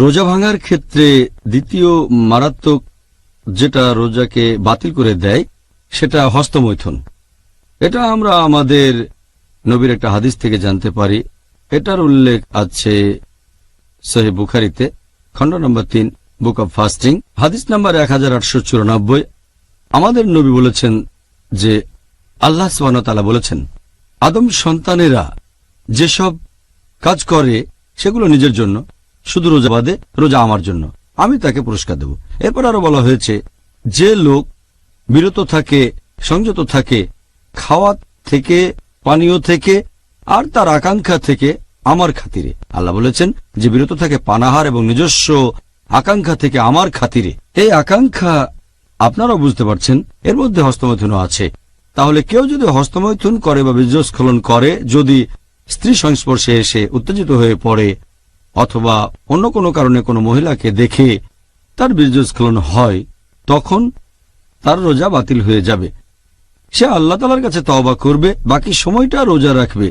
রোজা ভাঙার ক্ষেত্রে দ্বিতীয় মারাত্মক যেটা রোজাকে বাতিল করে দেয়, সেটা হস্তমৈথুন। এটা আমরা আমাদের নবীর একটা হাদিস থেকে জানতে পারি। এটার উল্লেখ আছে সহি বুখারিতে, খণ্ড নম্বর তিন, বুক অব ফাস্টিং। হাদিস নাম্বার এক হাজার আটশো চুরানব্বই। আমাদের নবী বলেছেন যে, আল্লাহ তালা বলেছেন, আদম সন্তানেরা যেসব কাজ করে, সেগুলো নিজের জন্য। শুধু রোজা বাদে রোজা আমার জন্য। আমি তাকে পুরস্কার দেব। এরপর আরও বলা হয়েছে, যে লোক বিরত থাকে, সংযত থাকে, খাওয়া থেকে, পানীয় থেকে, আর তার আকাঙ্ক্ষা থেকে আমার খাতিরে। আল্লাহ বলেছেন যে বিরত থাকে পানাহার এবং নিজস্ব আকাঙ্ক্ষা থেকে আমার খাতিরে। এই আকাঙ্ক্ষা আপনারাও বুঝতে পারছেন, এর মধ্যে হস্তমৈথুনও আছে। তাহলে কেউ যদি হস্তমৈথুন করে বা বীর্যস্খলন করে, যদি স্ত্রী সংস্পর্শে এসে উত্তেজিত হয়ে পড়ে অথবা অন্য কোনো কারণে কোনো মহিলাকে দেখে তার বীর্যস্খলন হয়, তখন তার রোজা বাতিল হয়ে যাবে। সে আল্লাহ তালার কাছে তওবা করবে, বাকি সময়টা রোজা রাখবে।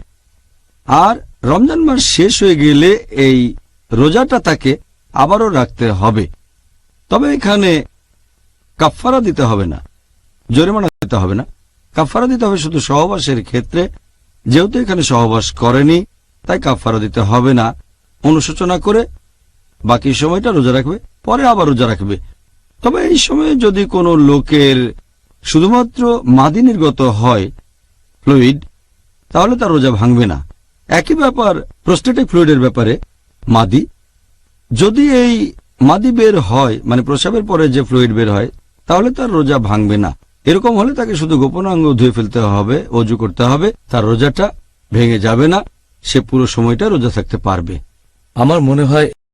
আর রমজান মাস শেষ হয়ে গেলে এই রোজাটা তাকে আবারও রাখতে হবে। তবে এখানে কাফফারা দিতে হবে না, জরিমানা দিতে হবে না। কাফফারা দিতে হবে শুধু সহবাসের ক্ষেত্রে, যেহেতু এখানে সহবাস করেনি, তাই কাফফারা দিতে হবে না। অনুশোচনা করে, বাকি সময়টা রোজা রাখবে, পরে আবার রোজা রাখবে। তবে এই সময়ে যদি কোনো লোকের শুধুমাত্র মাদি নির্গত হয় ফ্লুইড, তাহলে তার রোজা ভাঙবে না। একই ব্যাপার প্রস্টেটিক ফ্লুইডের ব্যাপারে, মাদি। যদি এই মাদি বের হয় মানে প্রসাবের পরে যে ফ্লুইড বের হয়, তাহলে তার রোজা ভাঙবে না। এরকম হলে তাকে শুধু গোপনাঙ্গ ধুয়ে ফেলতে হবে, অজু করতে হবে, তার রোজাটা ভেঙে যাবে না, সে পুরো সময়টা রোজা থাকতে পারবে। আমার মনে হয়